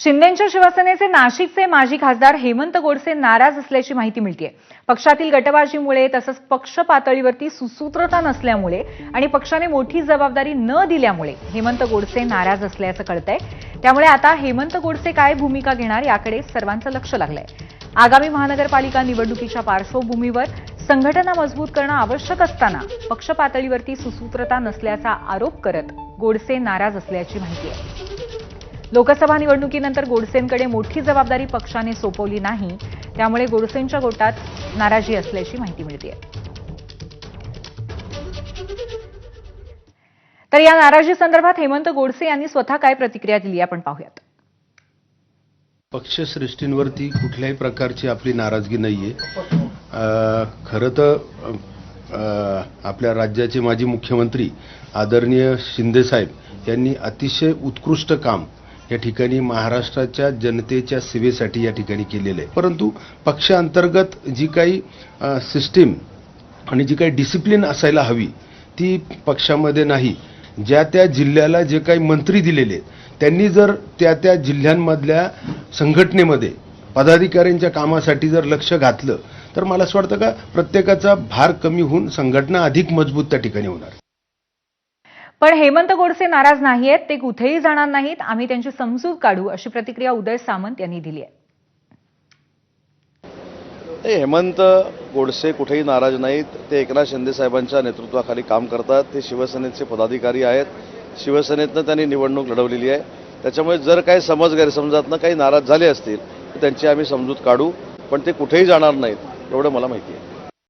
शिंदेच्या शिवसेनेचे नाशिकचे माजी खासदार हेमंत गोडसे नाराज असल्याची माहिती मिळते पक्षातील गटबाजीमुळे तसंच पक्ष पातळीवरती सुसूत्रता नसल्यामुळे आणि पक्षाने मोठी जबाबदारी न दिल्यामुळे हेमंत गोडसे नाराज असल्याचं कळतंय. त्यामुळे आता हेमंत गोडसे काय भूमिका घेणार याकडे सर्वांचं लक्ष लागलंय. आगामी महानगरपालिका निवडणुकीच्या पार्श्वभूमीवर संघटना मजबूत करणं आवश्यक असताना पक्ष पातळीवरती सुसूत्रता नसल्याचा आरोप करत गोडसे नाराज असल्याची माहिती आहे. लोकसभा निवडणुकीनंतर गोडसेंकडे मोठी जबाबदारी पक्षाने सोपवली नाही. त्यामुळे गोडसेंच्या गोटात नाराजी असल्याची माहिती मिळते तर या नाराजी संदर्भात हेमंत गोडसे यांनी स्वतः काय प्रतिक्रिया दिली आपण पाहूयात. पक्षश्रेष्ठींवरती कुठल्याही प्रकारची आपली नाराजगी नाहीये. खरं तर आपल्या राज्याचे माजी मुख्यमंत्री आदरणीय शिंदेसाहेब यांनी अतिशय उत्कृष्ट काम या ठिकाणी महाराष्ट्राच्या जनतेच्या सेवेसाठी या ठिकाणी केलेलं आहे. परंतु पक्षांतर्गत जी काही सिस्टीम आणि जी काही डिसिप्लिन असायला हवी ती पक्षामध्ये नाही. ज्या त्या जिल्ह्याला जे काही मंत्री दिलेले आहेत त्यांनी जर त्या त्या जिल्ह्यांमधल्या संघटनेमध्ये पदाधिकाऱ्यांच्या कामासाठी जर लक्ष घातलं तर मला असं वाटतं का प्रत्येकाचा भार कमी होऊन संघटना अधिक मजबूत त्या ठिकाणी होणार. पण हेमंत गोडसे नाराज नाहीयेत ते कुठेही जाणार नाहीत आम्ही त्यांची समजूत काढू अशी प्रतिक्रिया उदय सामंत यांनी दिली आहे. हेमंत गोडसे कुठेही नाराज नाहीत ते एकनाथ शिंदे साहेबांच्या नेतृत्वाखाली काम करतात ते शिवसेनेचे पदाधिकारी आहेत शिवसेनेतनं त्यांनी निवडणूक लढवलेली आहे. त्याच्यामुळे जर काही समज गैरसमजातनं काही नाराज झाले असतील तर त्यांची आम्ही समजूत काढू पण ते कुठेही जाणार नाहीत एवढं मला माहिती आहे.